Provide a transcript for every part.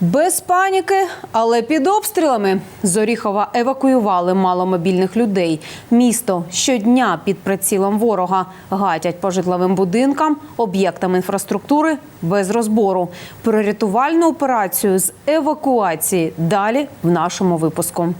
Без паніки, але під обстрілами з Оріхова евакуювали маломобільних людей. Місто щодня під прицілом ворога гатять по житловим будинкам, об'єктам інфраструктури без розбору. Про рятувальну операцію з евакуації далі в нашому випуску.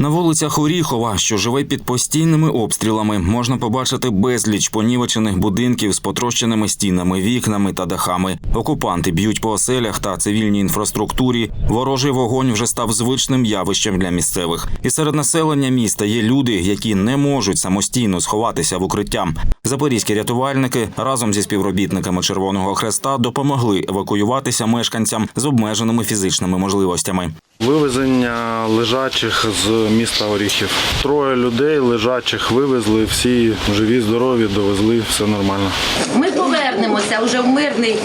На вулицях Оріхова, що живе під постійними обстрілами, можна побачити безліч понівечених будинків з потрощеними стінами, вікнами та дахами. Окупанти б'ють по оселях та цивільній інфраструктурі. Ворожий вогонь вже став звичним явищем для місцевих. І серед населення міста є люди, які не можуть самостійно сховатися в укриття. Запорізькі рятувальники разом зі співробітниками Червоного Хреста допомогли евакуюватися мешканцям з обмеженими фізичними можливостями. Вивезення лежачих з міста Оріхів. Троє людей лежачих вивезли, всі живі, здорові, довезли, все нормально. Ми повернемося вже в мирний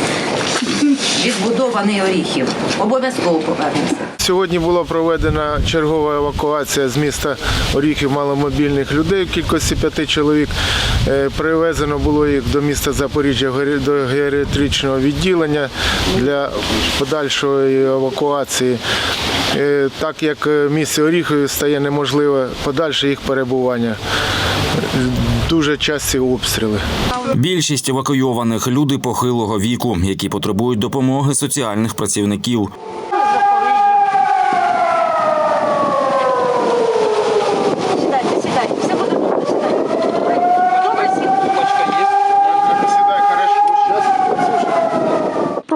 відбудований Оріхів. Обов'язково повернемося. Сьогодні була проведена чергова евакуація з міста Оріхів маломобільних людей в кількості п'яти чоловік. Е, Привезено було їх до міста Запоріжжя до геріатричного відділення для подальшої евакуації. Е, Так як місце місті Оріхові стає неможливе подальше їх перебування. Дуже часті обстріли. Більшість евакуйованих люди похилого віку, які потребують допомоги соціальних працівників.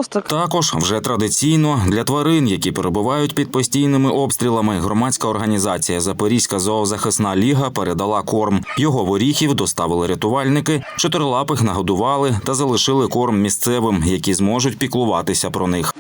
Також вже традиційно для тварин, які перебувають під постійними обстрілами, громадська організація Запорізька зоозахисна ліга передала корм. Його воріхів доставили рятувальники, чотирилапих нагодували та залишили корм місцевим, які зможуть піклуватися про них.